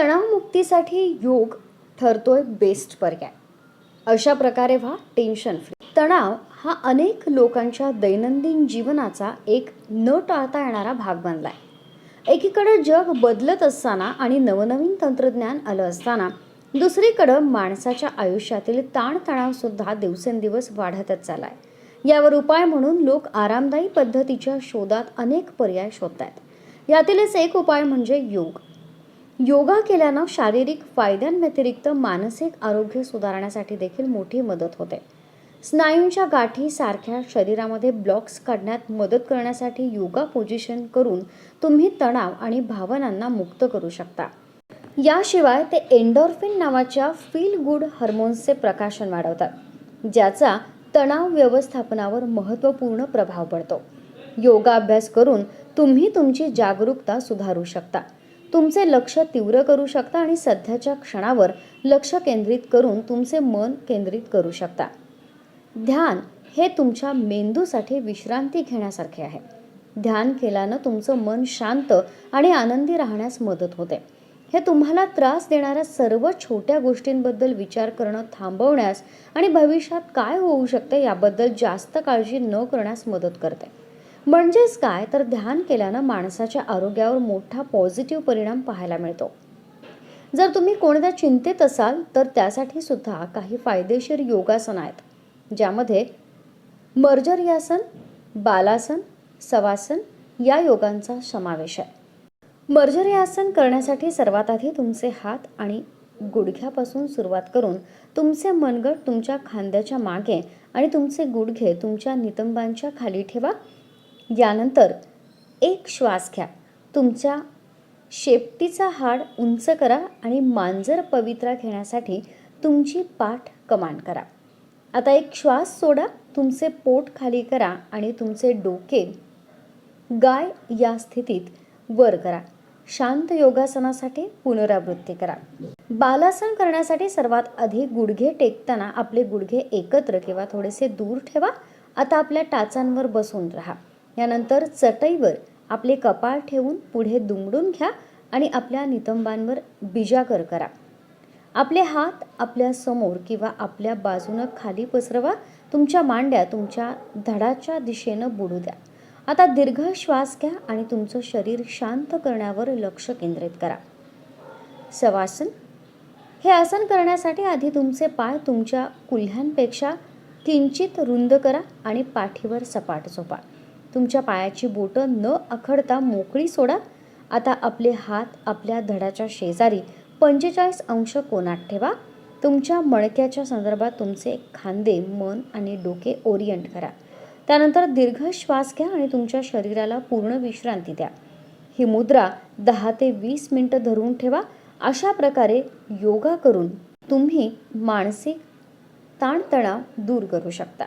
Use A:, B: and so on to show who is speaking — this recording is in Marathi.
A: तणावमुक्तीसाठी योग ठरतोय बेस्ट पर्याय अशा प्रकारे व्हा टेन्शन फ्री तणाव हा अनेक लोकांच्या दैनंदिन जीवनाचा एक न टाळता येणारा भाग बनलाय. एकीकडे जग बदलत असताना आणि नवनवीन तंत्रज्ञान आलं असताना दुसरीकडं माणसाच्या आयुष्यातील ताणतणावसुद्धा दिवसेंदिवस वाढतच चाललाय. यावर उपाय म्हणून लोक आरामदायी पद्धतीच्या शोधात अनेक पर्याय शोधत आहेत यातीलच एक उपाय म्हणजे योग. योगा केल्यानं शारीरिक फायद्यांव्यतिरिक्त मानसिक आरोग्य सुधारण्यासाठी देखील मोठी मदत होते. स्नायूंच्या गाठी सारख्या शरीरामध्ये ब्लॉक्स काढण्यात मदत करण्यासाठी योगा पोझिशन करून तुम्ही तणाव आणि भावनांना मुक्त करू शकता. याशिवाय ते एन्डॉर्फिन नावाच्या फील गुड हार्मोन्सचे प्रकाशन वाढवतात ज्याचा तणाव व्यवस्थापनावर महत्त्वपूर्ण प्रभाव पडतो. योगाभ्यास करून तुम्ही तुमची जागरूकता सुधारू शकता. तुमचे लक्ष तीव्र करू शकता आणि सध्याच्या क्षणावर लक्ष केंद्रित करून तुमचे मन केंद्रित करू शकता. ध्यान हे तुमच्या मेंदूसाठी विश्रांती घेण्यासारखे आहे. ध्यान केल्यानं तुमचं मन शांत आणि आनंदी राहण्यास मदत होते. हे तुम्हाला त्रास देणाऱ्या सर्व छोट्या गोष्टींबद्दल विचार करणं थांबवण्यास आणि भविष्यात काय होऊ शकते याबद्दल जास्त काळजी न करण्यास मदत करते. म्हणजेच काय? तर ध्यान केल्यानं माणसाच्या आरोग्यावर मोठा पॉझिटिव्ह परिणाम पाहायला मिळतो. जर तुम्ही कोणत्या चिंतेत असाल तर त्यासाठी सुद्धा काही फायदेशीर योगासन आहेत. ज्यामध्ये मर्जर्यासन बालासन सवासन या योगांचा समावेश आहे. मर्जर्यासन करण्यासाठी सर्वात आधी तुमचे हात आणि गुडघ्यापासून सुरुवात करून तुमचे मनगट तुमच्या खांद्याच्या मागे आणि तुमचे गुडघे तुमच्या नितंबांच्या खाली ठेवा. यानंतर एक श्वास घ्या. तुमच्या शेपटीचा हाड उंच करा आणि मांजर पवित्रा घेण्यासाठी तुमची पाठ कमांड करा. आता एक श्वास सोडा तुमचे पोट खाली करा आणि तुमचे डोके गाय या स्थितीत वर करा. शांत योगासनासाठी पुनरावृत्ती करा. बालासन करण्यासाठी सर्वात आधी गुडघे टेकताना आपले गुडघे एकत्र किंवा थोडेसे दूर ठेवा. आता आपल्या टाचांवर बसून राहा. यानंतर चटईवर आपले कपाळ ठेवून पुढे दुमडून घ्या आणि आपल्या नितंबांवर बिजाकर करा. आपले हात आपल्यासमोर किंवा आपल्या बाजूनं खाली पसरवा. तुमच्या मांड्या तुमच्या धडाच्या दिशेनं बुडू द्या. आता दीर्घ श्वास घ्या आणि तुमचं शरीर शांत करण्यावर लक्ष केंद्रित करा. सवासन. हे आसन करण्यासाठी आधी तुमचे पाय तुमच्या कुल्ह्यांपेक्षा किंचित रुंद करा आणि पाठीवर सपाट झोपा. तुमच्या पायाची बोटं न आखडता मोकळी सोडा. आता आपले हात आपल्या धडाच्या शेजारी पंचेचाळीस अंश कोणात ठेवा. तुमच्या मणक्याच्या संदर्भात तुमचे खांदे मन आणि डोके ओरिएंट करा. त्यानंतर दीर्घ श्वास घ्या आणि तुमच्या शरीराला पूर्ण विश्रांती द्या. ही मुद्रा दहा ते वीस मिनटं धरून ठेवा. अशा प्रकारे योगा करून तुम्ही मानसिक ताणतणाव दूर करू शकता.